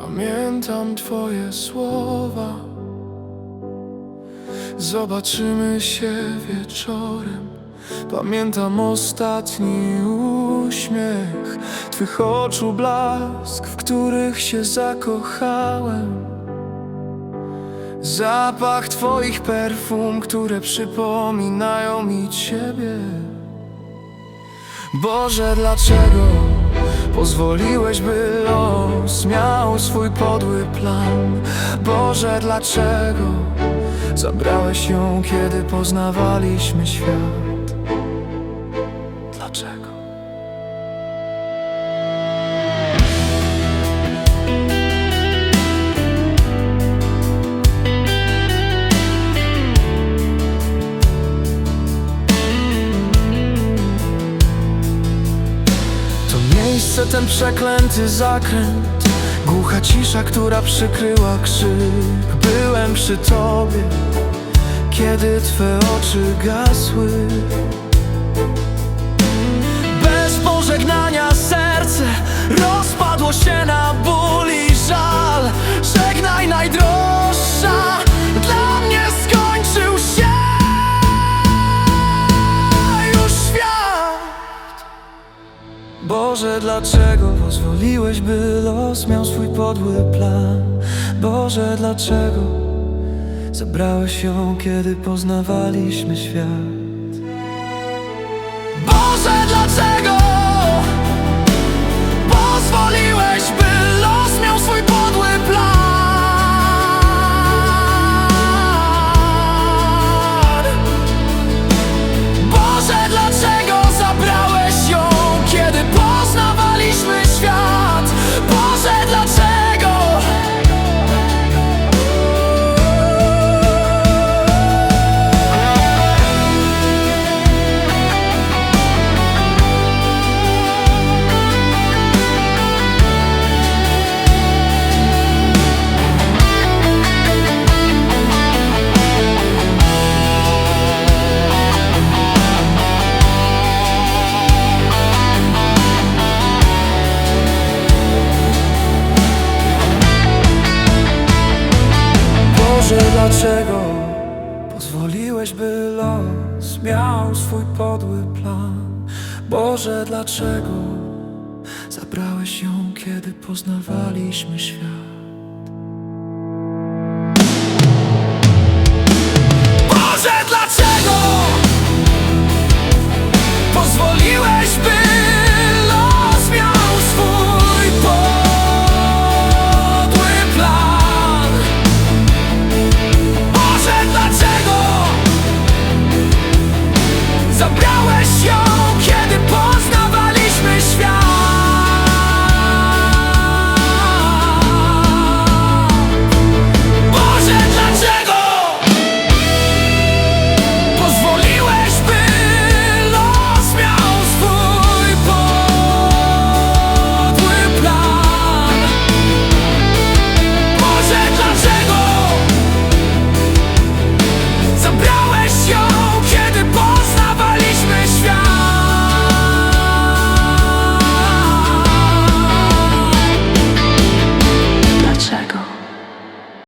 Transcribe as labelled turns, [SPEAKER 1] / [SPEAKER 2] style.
[SPEAKER 1] Pamiętam Twoje słowa. Zobaczymy się wieczorem. Pamiętam ostatni uśmiech Twych oczu blask, w których się zakochałem. Zapach Twoich perfum, które przypominają mi Ciebie. Boże, dlaczego pozwoliłeś, by los miał swój podły plan? Boże, dlaczego zabrałeś ją, kiedy poznawaliśmy świat? Dlaczego? Ten przeklęty zakręt. Głucha cisza, która przykryła krzyk. Byłem przy tobie, kiedy twe oczy gasły Boże, dlaczego pozwoliłeś, by los miał swój podły plan? Boże, dlaczego zabrałeś ją, kiedy poznawaliśmy świat? Boże, dlaczego pozwoliłeś, by los miał swój podły plan? Boże, dlaczego zabrałeś ją, kiedy poznawaliśmy świat?